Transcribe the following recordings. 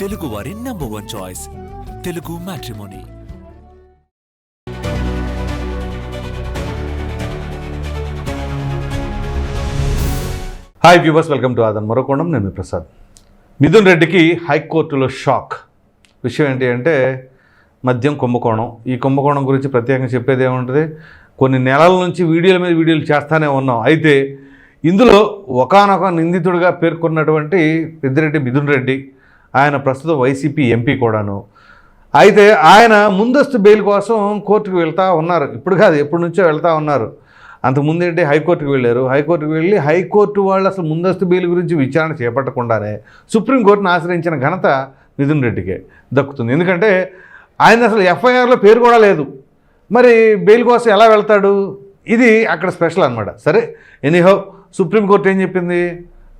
తెలుగు వారి number one choice Telugu matrimony hi viewers welcome to Aadhan మరోకోణం నేను ప్రసాద్. మిథున్ రెడ్డికి హైకోర్టులో షాక్ విషయం ఏంటి అంటే మద్యం కుంభకోణం. ఈ కుంభకోణం గురించి ప్రత్యేకంగా చెప్పేది ఏముంటుంది? కొన్ని నెలల నుంచి వీడియోల మీద వీడియోలు చేస్తానే ఉన్నాం. అయితే ఇందులో ఒకానొక నిందితుడిగా పేర్కొన్నటువంటి పెద్దిరెడ్డి మిథున్ రెడ్డి ఆయన ప్రస్తుతం వైసీపీ ఎంపీ కూడాను. అయితే ఆయన ముందస్తు బెయిల్ కోసం కోర్టుకు వెళ్తూ ఉన్నారు. ఇప్పుడు కాదు ఎప్పటి నుంచో వెళ్తూ ఉన్నారు. అంతకుముందు ఏంటి హైకోర్టుకు వెళ్ళారు. హైకోర్టుకు వెళ్ళి హైకోర్టు వాళ్ళు అసలు ముందస్తు బెయిల్ గురించి విచారణ చేపట్టకుండానే సుప్రీంకోర్టును ఆశ్రయించిన ఘనత మిథున్ రెడ్డికే దక్కుతుంది. ఎందుకంటే ఆయన అసలు ఎఫ్ఐఆర్లో పేరు కూడా లేదు. మరి బెయిల్ కోసం ఎలా వెళ్తాడు? ఇది అక్కడ స్పెషల్ అనమాట సరే ఎనీహో సుప్రీంకోర్టు ఏం చెప్పింది?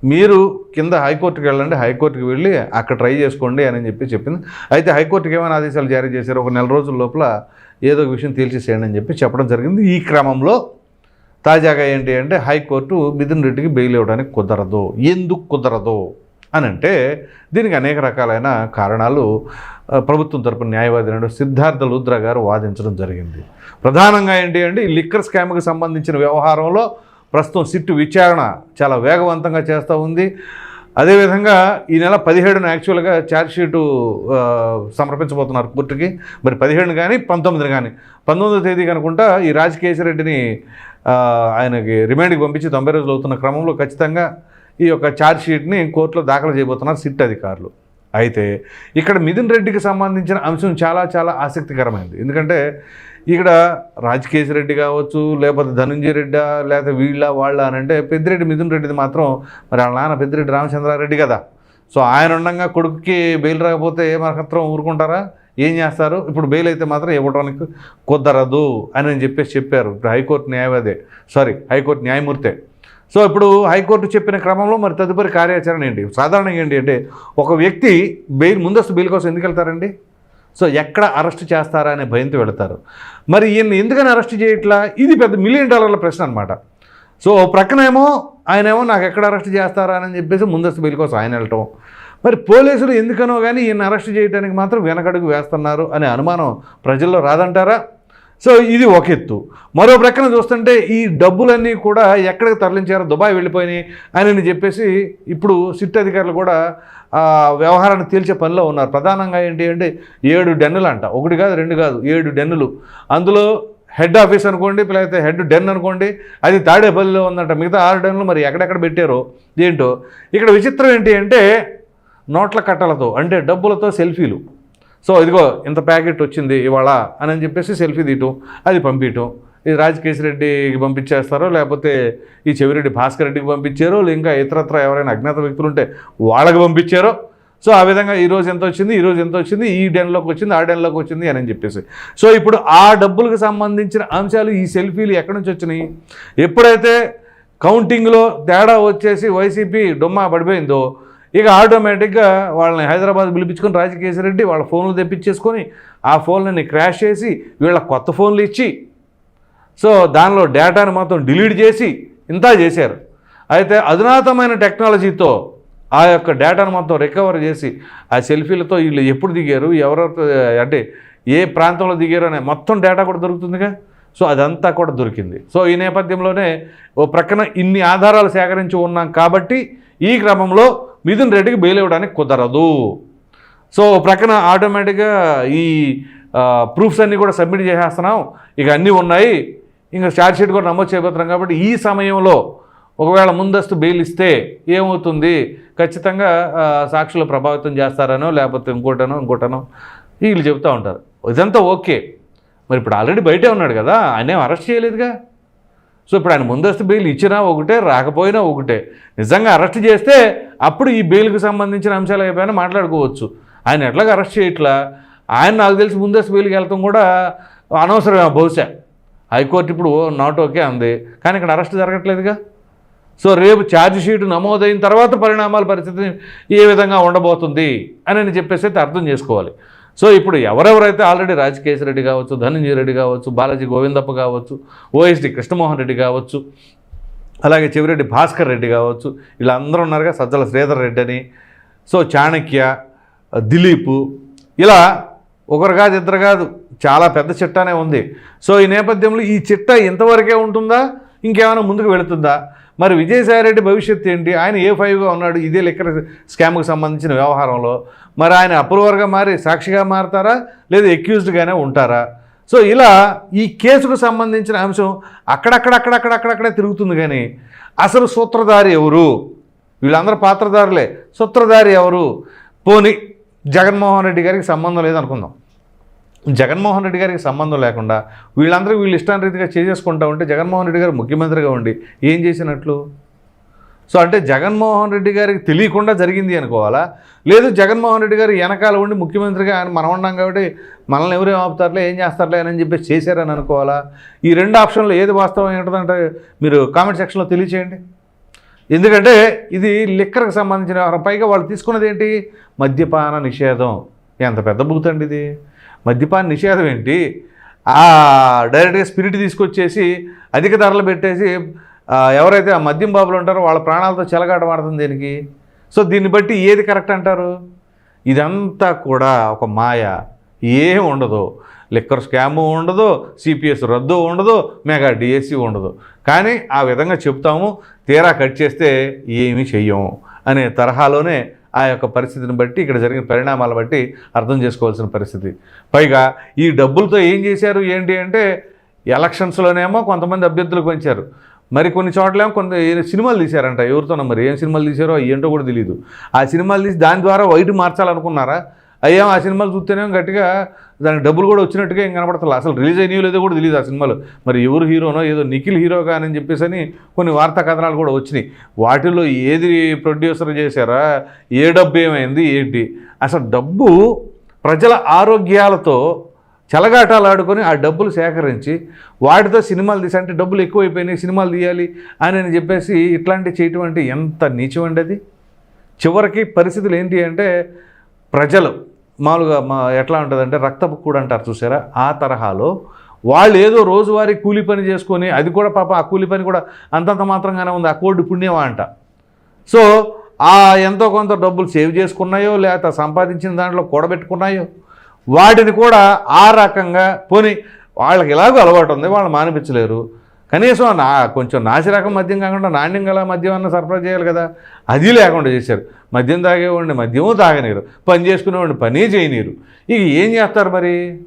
మీరు కింద హైకోర్టుకి వెళ్ళండి హైకోర్టుకి వెళ్ళి అక్కడ ట్రై చేసుకోండి అని చెప్పి చెప్పింది. అయితే హైకోర్టుకి ఏమైనా ఆదేశాలు జారీ చేశారు ఒక నెల రోజుల లోపల ఏదో ఒక విషయం తేల్చేసేయండి అని చెప్పి చెప్పడం జరిగింది. ఈ క్రమంలో తాజాగా ఏంటి అంటే హైకోర్టు మిథున్ రెడ్డికి బెయిల్ ఇవ్వడానికి కుదరదు. ఎందుకు కుదరదు? అని అంటే దీనికి అనేక రకాలైన కారణాలు ప్రభుత్వం తరపున న్యాయవాది నాడు సిద్ధార్థ లూద్రా గారు వాదించడం జరిగింది. ప్రధానంగా ఏంటి అంటే ఈ లిక్కర్ స్కామ్కి సంబంధించిన వ్యవహారంలో ప్రస్తుతం సిట్టు విచారణ చాలా వేగవంతంగా చేస్తూ ఉంది. అదేవిధంగా ఈ నెల పదిహేడున యాక్చువల్గా ఛార్జ్షీటు సమర్పించబోతున్నారు కోర్టుకి. మరి పదిహేడున కానీ పంతొమ్మిదిని కానీ. పంతొమ్మిదో తేదీ కనుకుంటా ఈ రాజకేశరెడ్డిని ఆయనకి రిమాండ్కి పంపించి తొంభై రోజులు అవుతున్న క్రమంలో ఖచ్చితంగా ఈ యొక్క ఛార్జ్షీట్ని కోర్టులో దాఖలు చేయబోతున్నారు సిట్ అధికారులు. అయితే ఇక్కడ మిథున్ రెడ్డికి సంబంధించిన అంశం చాలా చాలా ఆసక్తికరమైనది ఎందుకంటే ఇక్కడ రాజకేశ్ రెడ్డి కావచ్చు లేకపోతే ధనుంజయ రెడ్డి లేకపోతే వీళ్ళ వాళ్ళ అని అంటే పెద్దిరెడ్డి మిథున్ రెడ్డిది మాత్రం మరి వాళ్ళ నాన్న పెద్దిరెడ్డి రామచంద్రారెడ్డి కదా. సో ఆయన ఉండగా కొడుకుకి బెయిల్ రాకపోతే మాత్రం ఊరుకుంటారా? ఏం చేస్తారు? ఇప్పుడు బెయిల్ అయితే మాత్రం ఇవ్వడానికి కుదరదు అని అని చెప్పేసి చెప్పారు. ఇప్పుడు హైకోర్టు న్యాయవాదే సారీ హైకోర్టు న్యాయమూర్తే. సో ఇప్పుడు హైకోర్టు చెప్పిన క్రమంలో మరి తదుపరి కార్యాచరణ ఏంటి? సాధారణంగా ఏంటి అంటే ఒక వ్యక్తి బెయిల్ ముందస్తు బెయిల్ కోసం ఎందుకు వెళ్తారండి? సో ఎక్కడ అరెస్ట్ చేస్తారా అనే భయంతో వెళతారు. మరి ఈయన ఎందుకని అరెస్ట్ చేయట్లా? ఇది పెద్ద మిలియన్ డాలర్ల ప్రశ్న అనమాట సో ప్రక్కనేమో ఆయనేమో నాకు ఎక్కడ అరెస్ట్ చేస్తారా అని చెప్పేసి ముందస్తు బెయిల్ కోసం ఆయన వెళ్ళటం. మరి పోలీసులు ఎందుకనో కానీ ఈయన అరెస్ట్ చేయడానికి మాత్రం వెనకడుగు వేస్తున్నారు అనే అనుమానం ప్రజల్లో రాదంటారా? సో ఇది ఒక ఎత్తు. మరో ప్రక్కన చూస్తుంటే ఈ డబ్బులన్నీ కూడా ఎక్కడికి తరలించారో? దుబాయ్ వెళ్ళిపోయినాయి అని చెప్పేసి ఇప్పుడు సిట్ అధికారులు కూడా ఆ వ్యవహారాన్ని తేల్చే పనిలో ఉన్నారు. ప్రధానంగా ఏంటి అంటే ఏడు డెన్నులు అంట ఒకటి కాదు రెండు కాదు ఏడు డెన్నులు. అందులో హెడ్ ఆఫీస్ అనుకోండి లేకపోతే హెడ్ డెన్ అనుకోండి అది తాడేపల్లిలో ఉందంట. మిగతా ఆరు డెన్నులు మరి ఎక్కడెక్కడ పెట్టారో ఏంటో. ఇక్కడ విచిత్రం ఏంటి అంటే నోట్ల కట్టలతో అంటే డబ్బులతో సెల్ఫీలు. సో ఇదిగో ఇంత ప్యాకెట్ వచ్చింది ఇవాళ అని చెప్పేసి సెల్ఫీ తీయటం అది పంపించటం ఇది రాజకేశ్ రెడ్డికి పంపించేస్తారో లేకపోతే ఈ చెవిరెడ్డి భాస్కర్ రెడ్డికి పంపించారో ఇంకా ఇతరత్ర ఎవరైనా అజ్ఞాత వ్యక్తులు ఉంటే వాళ్ళకి పంపించారో. సో ఆ విధంగా ఈరోజు ఎంత వచ్చింది ఈరోజు ఎంత వచ్చింది ఈ డెన్లోకి వచ్చింది ఆ డెన్లోకి వచ్చింది అని చెప్పేసి. సో ఇప్పుడు ఆ డబ్బులకు సంబంధించిన అంశాలు ఈ సెల్ఫీలు ఎక్కడి నుంచి వచ్చినాయి? ఎప్పుడైతే కౌంటింగ్లో తేడా వచ్చేసి వైసీపీ డొమ్మా పడిపోయిందో ఇక ఆటోమేటిక్గా వాళ్ళని హైదరాబాద్ పిలిపించుకొని రాజకేశ్వరరెడ్డి వాళ్ళ ఫోన్లు తెప్పించేసుకొని ఆ ఫోన్లని క్రాష్ చేసి వీళ్ళ కొత్త ఫోన్లు ఇచ్చి సో దానిలో డేటాను మొత్తం డిలీట్ చేసి ఇంతా చేశారు. అయితే అధునాతమైన టెక్నాలజీతో ఆ యొక్క డేటాను మొత్తం రికవర్ చేసి ఆ సెల్ఫీలతో వీళ్ళు ఎప్పుడు దిగారు ఎవరెవరితో అంటే ఏ ప్రాంతంలో దిగారు అనే మొత్తం డేటా కూడా దొరుకుతుందిగా. సో అదంతా కూడా దొరికింది. సో ఈ నేపథ్యంలోనే ఓ ప్రక్కన ఇన్ని ఆధారాలు సేకరించి ఉన్నాం కాబట్టి ఈ క్రమంలో మిథున్ రెడ్డికి బెయిల్ ఇవ్వడానికి కుదరదు. సో ప్రక్కన ఆటోమేటిక్గా ఈ ప్రూఫ్స్ అన్నీ కూడా సబ్మిట్ చేసేస్తున్నాం. ఇక అన్నీ ఉన్నాయి. ఇంకా ఛార్జ్ షీట్ కూడా నమోదు చేయబోతున్నాం కాబట్టి ఈ సమయంలో ఒకవేళ ముందస్తు బెయిల్ ఇస్తే ఏమవుతుంది? ఖచ్చితంగా సాక్షులు ప్రభావితం చేస్తారనో లేకపోతే ఇంకోటనో ఇంకోటనో వీళ్ళు చెబుతూ ఉంటారు. ఇదంతా ఓకే. మరి ఇప్పుడు ఆల్రెడీ బయటే ఉన్నాడు కదా ఆయన అరెస్ట్ చేయలేదుగా? సో ఇప్పుడు ఆయన ముందస్తు బెయిల్ ఇచ్చినా ఒకటే రాకపోయినా ఒకటే. నిజంగా అరెస్ట్ చేస్తే అప్పుడు ఈ బెయిల్కి సంబంధించిన అంశాలు అయిపోయినా మాట్లాడుకోవచ్చు. ఆయన ఎట్లాగ అరెస్ట్ చేయట్లా? ఆయన నాకు తెలిసి ముందస్తు బెయిల్కి వెళ్తాం కూడా అనవసరమే బహుశా. హైకోర్టు ఇప్పుడు నాట్ ఓకే అంది. కానీ ఇక్కడ అరెస్ట్ జరగట్లేదుగా? సో రేపు ఛార్జ్ షీట్ నమోదైన తర్వాత పరిణామాల పరిస్థితి ఏ విధంగా ఉండబోతుంది? అని అని చెప్పేసి అయితే అర్థం చేసుకోవాలి. సో ఇప్పుడు ఎవరెవరైతే ఆల్రెడీ రాజకేశ్ రెడ్డి కావచ్చు ధనంజయ రెడ్డి కావచ్చు బాలాజీ గోవిందప్ప కావచ్చు ఓఎస్డి కృష్ణమోహన్ రెడ్డి కావచ్చు అలాగే చెవిరెడ్డి భాస్కర్ రెడ్డి కావచ్చు వీళ్ళందరూ ఉన్నారుగా సజ్జల శ్రీధర్ రెడ్డి అని సో చాణక్య దిలీపు ఇలా ఒకరు కాదు ఇద్దరు కాదు చాలా పెద్ద చిట్టానే ఉంది. సో ఈ నేపథ్యంలో ఈ చిట్ట ఇంతవరకే ఉంటుందా? ఇంకేమైనా ముందుకు వెళుతుందా? మరి విజయసాయిరెడ్డి భవిష్యత్తు ఏంటి? ఆయన ఏ ఫైవ్గా ఉన్నాడు? ఇదే లెక్కర స్కామ్కి సంబంధించిన వ్యవహారంలో. మరి ఆయన అప్రూవర్గా మారి సాక్షిగా మారతారా? లేదా ఎక్యూజ్డ్గానే ఉంటారా? సో ఇలా ఈ కేసుకు సంబంధించిన అంశం అక్కడక్కడక్కడక్కడక్కడక్కడే తిరుగుతుంది కానీ అసలు సూత్రధారి ఎవరు? వీళ్ళందరూ పాత్రధారులే. సూత్రధారి ఎవరు? పోని జగన్మోహన్ రెడ్డి గారికి సంబంధం లేదనుకుందాం. జగన్మోహన్ రెడ్డి గారికి సంబంధం లేకుండా వీళ్ళందరూ వీళ్ళు ఇష్టారీతిగా చేసేసుకుంటా ఉంటే జగన్మోహన్ రెడ్డి గారు ముఖ్యమంత్రిగా ఉండి ఏం చేసినట్లు? సో అంటే జగన్మోహన్ రెడ్డి గారికి తెలియకుండా జరిగింది అనుకోవాలా? లేదు జగన్మోహన్ రెడ్డి గారు వెనకాల ఉండి ముఖ్యమంత్రిగా ఆయన మనం ఉన్నాం కాబట్టి మనల్ని ఎవరేం ఆపుతారులే ఏం చేస్తారులే అని చెప్పి చేశారని అనుకోవాలా? ఈ రెండు ఆప్షన్లు ఏది వాస్తవం ఏంటంటే మీరు కామెంట్ సెక్షన్లో తెలియచేయండి. ఎందుకంటే ఇది లిక్కర్కి సంబంధించిన పైగా వాళ్ళు తీసుకున్నది ఏంటి? మద్యపాన నిషేధం. ఎంత పెద్ద బూత్ అండి ఇది? మద్యపాన నిషేధం ఏంటి? ఆ డైరెక్ట్గా స్పిరిట్ తీసుకొచ్చేసి అధిక ధరలు పెట్టేసి ఎవరైతే ఆ మద్యం బాబులు ఉంటారో వాళ్ళ ప్రాణాలతో చెలగాటమాడుతుంది దీనికి? సో దీన్ని బట్టి ఏది కరెక్ట్ అంటారు? ఇదంతా కూడా ఒక మాయ. ఏం ఉండదు. లిక్కర్ స్కాము ఉండదు సిపిఎస్ రద్దు ఉండదు మెగా డిఎస్సి ఉండదు. కానీ ఆ విధంగా చెప్తాము తీరా కట్ చేస్తే ఏమీ చెయ్యము అనే తరహాలోనే ఆ యొక్క పరిస్థితిని బట్టి ఇక్కడ జరిగిన పరిణామాల బట్టి అర్థం చేసుకోవాల్సిన పరిస్థితి. పైగా ఈ డబ్బులతో ఏం చేశారు ఏంటి అంటే ఎలక్షన్స్లోనేమో కొంతమంది అభ్యర్థులకు పంచారు. మరి కొన్ని చోట్లేమో కొంత సినిమాలు తీశారంట ఎవరితోనో మరి ఏం సినిమాలు తీశారో అవి ఏంటో కూడా తెలియదు ఆ సినిమాలు తీసి దాని ద్వారా వైట్ మార్చాలనుకున్నారా? అయ్యా ఆ సినిమాలు చూస్తేనేమో గట్టిగా దానికి డబ్బులు కూడా వచ్చినట్టుగా ఏం కనపడతలే? అసలు రిలీజ్ అయినయో లేదో కూడా తెలియదు ఆ సినిమాలు. మరి ఎవరు హీరోనో ఏదో నిఖిల్ హీరో కానని చెప్పేసి అని కొన్ని వార్తా కథనాలు కూడా వచ్చినాయి. వాటిల్లో ఏది ప్రొడ్యూసర్ చేశారా? ఏ డబ్బు ఏమైంది? ఏంటి? అసలు డబ్బు ప్రజల ఆరోగ్యాలతో చెలగాటాలు ఆడుకొని ఆ డబ్బులు సేకరించి వాటితో సినిమాలు తీసి అంటే డబ్బులు ఎక్కువైపోయినాయి సినిమాలు తీయాలి అని అని చెప్పేసి ఇట్లాంటివి చేయటం అంటే ఎంత నీచం అండి అది? చివరికి పరిస్థితులు ఏంటి అంటే ప్రజలు మామూలుగా మా ఎట్లా ఉంటుందంటే రక్తపు కూడా అంటారు చూసారా? ఆ తరహాలో వాళ్ళు ఏదో రోజువారీ కూలి పని చేసుకొని అది కూడా పాప ఆ కూలి పని కూడా అంతంత మాత్రంగానే ఉంది. ఆ కోడి పుణ్యమా అంట. సో ఆ ఎంతో కొంత డబ్బులు సేవ్ చేసుకున్నాయో లేకపోతే సంపాదించిన దాంట్లో కూడబెట్టుకున్నాయో వాటిని కూడా ఆ రకంగా పోని వాళ్ళకి ఎలాగో అలవాటు ఉంది. వాళ్ళు మానిపించలేరు. కనీసం నా కొంచెం నాసిరకం మద్యం కాకుండా నాణ్యం గల మద్యం అన్న సరఫరా చేయాలి కదా. అది లేకుండా చేశారు. మద్యం తాగేవాడిని మద్యము తాగనీరు పని చేసుకునేవాడిని పని చేయనీరు ఇక ఏం చేస్తారు మరి?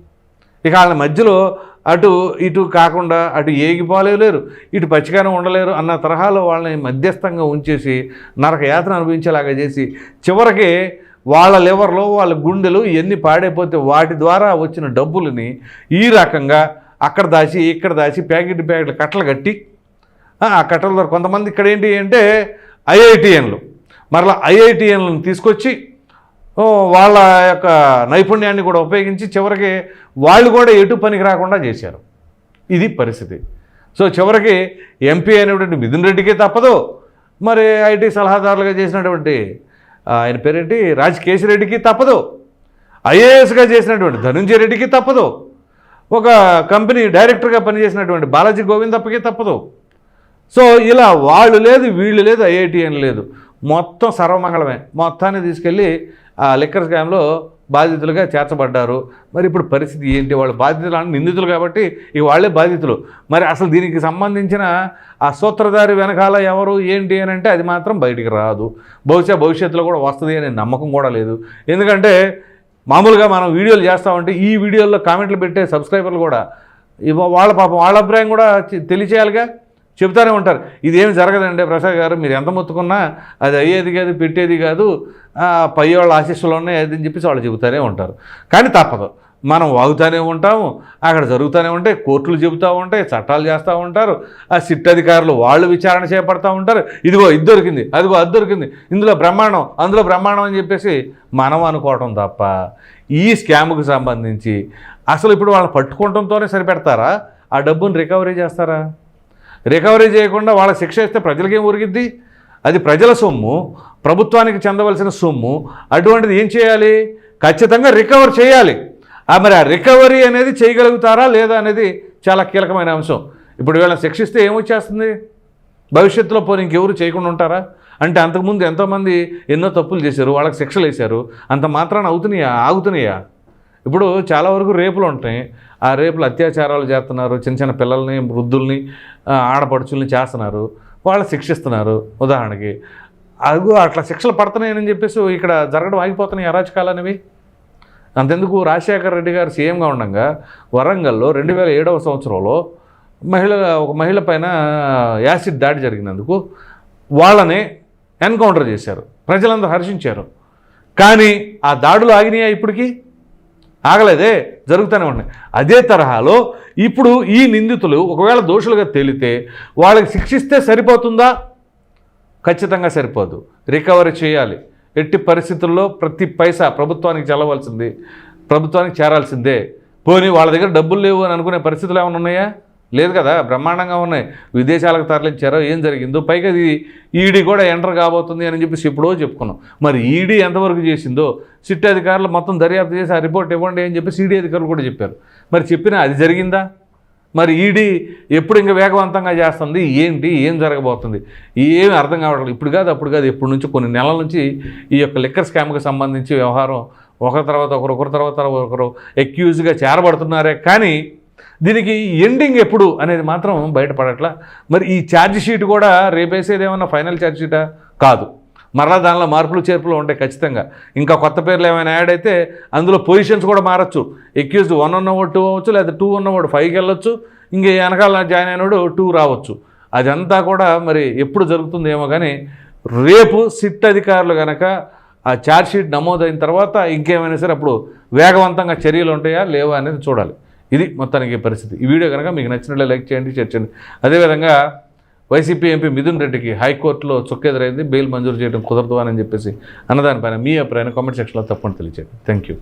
ఇక వాళ్ళ మధ్యలో అటు ఇటు కాకుండా అటు ఏగిపోలేరు ఇటు పచ్చిగానే ఉండలేరు అన్న తరహాలో వాళ్ళని మధ్యస్థంగా ఉంచేసి నరక యాతన అనుభవించేలాగా చేసి చివరికి వాళ్ళ లివర్లో వాళ్ళ గుండెలు ఎన్ని పాడైపోతే వాటి ద్వారా వచ్చిన డబ్బులని ఈ రకంగా అక్కడ దాచి ఇక్కడ దాచి ప్యాకెట్ ప్యాకెట్లు కట్టలు కట్టి ఆ కట్టల ద్వారా కొంతమంది ఇక్కడ ఏంటి అంటే ఐఐటిఎన్లు. మరలా ఐఐటిఎన్లను తీసుకొచ్చి వాళ్ళ యొక్క నైపుణ్యాన్ని కూడా ఉపయోగించి చివరికి వాళ్ళు కూడా ఎటు పనికి రాకుండా చేశారు. ఇది పరిస్థితి. సో చివరికి ఎంపీ అయినటువంటి మిథున్ రెడ్డికి తప్పదు. మరి ఐటీ సలహాదారులుగా చేసినటువంటి ఆయన పేరేంటి? రాజ్ కేశిరెడ్డికి తప్పదు. ఐఏఎస్గా చేసినటువంటి ధనుంజయ రెడ్డికి తప్పదు. ఒక కంపెనీ డైరెక్టర్గా పనిచేసినటువంటి బాలాజీ గోవింద్ అప్పకే తప్పదు. సో ఇలా వాళ్ళు లేదు వీళ్ళు లేదు ఐఐటిఎన్ లేదు. మొత్తం సర్వమంగళమే. మొత్తాన్ని తీసుకెళ్ళి ఆ లిక్కర్ స్కామ్లో బాధితులుగా చేర్చబడ్డారు. మరి ఇప్పుడు పరిస్థితి ఏంటి? వాళ్ళు బాధితులు నిందితులు కాబట్టి ఇక వాళ్ళే బాధితులు. మరి అసలు దీనికి సంబంధించిన ఆ సూత్రధారి వెనకాల ఎవరు ఏంటి అని అంటే అది మాత్రం బయటికి రాదు. బహుశా భవిష్యత్తులో కూడా వస్తుంది అనే నమ్మకం కూడా లేదు. ఎందుకంటే మామూలుగా మనం వీడియోలు చేస్తామంటే ఈ వీడియోల్లో కామెంట్లు పెట్టే సబ్స్క్రైబర్లు కూడా వాళ్ళ పాపం వాళ్ళ అభిప్రాయం కూడా తెలియచేయాలిగా? చెప్తానే ఉంటారు. ఇదేమి జరగదండి ప్రసాద్ గారు మీరు ఎంత మొత్తుకున్నా అది అయ్యేది కాదు పెట్టేది కాదు పై వాళ్ళ ఆశీస్సులు ఉన్నాయి అది అని చెప్పేసి వాళ్ళు చెబుతూనే ఉంటారు. కానీ తప్పదు. మనం వాగుతూనే ఉంటాము అక్కడ జరుగుతూనే ఉంటాయి కోర్టులు చెబుతూ ఉంటాయి చట్టాలు చేస్తూ ఉంటారు ఆ సిట్ అధికారులు వాళ్ళు విచారణ చేపడతా ఉంటారు. ఇదిగో ఇది దొరికింది అదిగో అది దొరికింది ఇందులో బ్రహ్మాండం అందులో బ్రహ్మాండం అని చెప్పేసి మనం అనుకోవటం తప్ప ఈ స్కామ్కు సంబంధించి అసలు ఇప్పుడు వాళ్ళని పట్టుకోవడంతోనే సరిపెడతారా? ఆ డబ్బును రికవరీ చేస్తారా? రికవరీ చేయకుండా వాళ్ళ శిక్ష ఇస్తే ప్రజలకేం ఉరిగిద్ది అది ప్రజల సొమ్ము ప్రభుత్వానికి చెందవలసిన సొమ్ము అటువంటిది ఏం చేయాలి? ఖచ్చితంగా రికవర్ చేయాలి. మరి ఆ రికవరీ అనేది చేయగలుగుతారా లేదా అనేది చాలా కీలకమైన అంశం. ఇప్పుడు వీళ్ళని శిక్షిస్తే ఏమొచ్చేస్తుంది భవిష్యత్తులో పోనీ ఇంకెవరు చేయకుండా ఉంటారా? అంటే అంతకుముందు ఎంతోమంది ఎన్నో తప్పులు చేశారు వాళ్ళకి శిక్షలు వేశారు అంత మాత్రాన అవుతున్నాయా? ఆగుతున్నాయా? ఇప్పుడు చాలా వరకు రేపులు ఉంటాయి. ఆ రేపులు అత్యాచారాలు చేస్తున్నారు చిన్న చిన్న పిల్లల్ని వృద్ధుల్ని ఆడపడుచుల్ని చేస్తున్నారు వాళ్ళు శిక్షిస్తున్నారు. ఉదాహరణకి అదిగో అట్లా శిక్షలు పడుతున్నాయని చెప్పేసి ఇక్కడ జరగడం ఆగిపోతున్నాయి అరాచకాలు అనేవి? అంతెందుకు రాజశేఖర రెడ్డి గారు సీఎంగా ఉండగా వరంగల్లో రెండు వేల ఏడవ సంవత్సరంలో మహిళ ఒక మహిళ పైన యాసిడ్ దాడి జరిగినందుకు వాళ్ళని ఎన్కౌంటర్ చేశారు. ప్రజలందరూ హర్షించారు. కానీ ఆ దాడులు ఆగినాయా ఇప్పటికీ? ఆగలేదే జరుగుతూనే ఉన్నాయి. అదే తరహాలో ఇప్పుడు ఈ నిందితులు ఒకవేళ దోషులుగా తేలితే వాళ్ళకి శిక్షిస్తే సరిపోతుందా? ఖచ్చితంగా సరిపోదు. రికవరీ చేయాలి. ఎట్టి పరిస్థితుల్లో ప్రతి పైసా ప్రభుత్వానికి చల్లవలసింది ప్రభుత్వానికి చేరాల్సిందే. పోనీ వాళ్ళ దగ్గర డబ్బులు లేవు అని అనుకునే పరిస్థితులు ఏమైనా ఉన్నాయా? లేదు కదా బ్రహ్మాండంగా ఉన్నాయి. విదేశాలకు తరలించారో ఏం జరిగిందో. పైగా ఇది ఈడీ కూడా ఎంటర్ కాబోతుంది అని చెప్పేసి ఎప్పుడో చెప్పుకున్నాం. మరి ఈడీ ఎంతవరకు చేసిందో సిట్ అధికారులు మొత్తం దర్యాప్తు చేసి ఆ రిపోర్ట్ ఇవ్వండి అని చెప్పి సిడి అధికారులు కూడా చెప్పారు. మరి చెప్పినా అది జరిగిందా? మరి ఈడీ ఎప్పుడు ఇంకా వేగవంతంగా చేస్తుంది? ఏంటి? ఏం జరగబోతుంది? ఏమి అర్థం కావట్లేదు. ఇప్పుడు కాదు అప్పుడు కాదు ఎప్పటి నుంచి కొన్ని నెలల నుంచి ఈ యొక్క లిక్కర్ స్కామ్కి సంబంధించి వ్యవహారం ఒకరి తర్వాత ఒకరు ఒకరి తర్వాత ఒకరు ఎక్యూజ్గా చేరబడుతున్నారే. కానీ దీనికి ఎండింగ్ ఎప్పుడు అనేది మాత్రం బయటపడట్లా. మరి ఈ ఛార్జ్ షీట్ కూడా రేపేసేది ఏమన్నా ఫైనల్ ఛార్జ్ షీటా కాదు. మరలా దానిలో మార్పులు చేర్పులు ఉంటాయి ఖచ్చితంగా. ఇంకా కొత్త పేర్లు ఏమైనా యాడ్ అయితే అందులో పొజిషన్స్ కూడా మారచ్చు. ఎక్యూజ్డ్ వన్ ఉన్నవాడు టూ అవ్వచ్చు లేదా టూ ఉన్నవాడు ఫైవ్కి వెళ్ళొచ్చు ఇంక వెనకాల జాయిన్ అయినవాడు టూ రావచ్చు. అదంతా కూడా మరి ఎప్పుడు జరుగుతుందేమో కానీ రేపు సిట్ అధికారులు కనుక ఆ ఛార్జ్షీట్ నమోదైన తర్వాత ఇంకేమైనా సరే అప్పుడు వేగవంతంగా చర్యలు ఉంటాయా లేవా అనేది చూడాలి. ఇది మొత్తానికి పరిస్థితి. ఈ వీడియో కనుక మీకు నచ్చినట్లే లైక్ చేయండి షేర్ చేయండి. అదేవిధంగా వైసీపీ ఎంపీ మిథున్ రెడ్డికి హైకోర్టులో చొక్కెదురైంది బెయిల్ మంజూరు చేయడం కుదరదు అని చెప్పేసి అన్నదానిపైన మీ అభిప్రాయం కామెంట్ సెక్షన్లో తప్పని తెలియజేయండి థ్యాంక్ యూ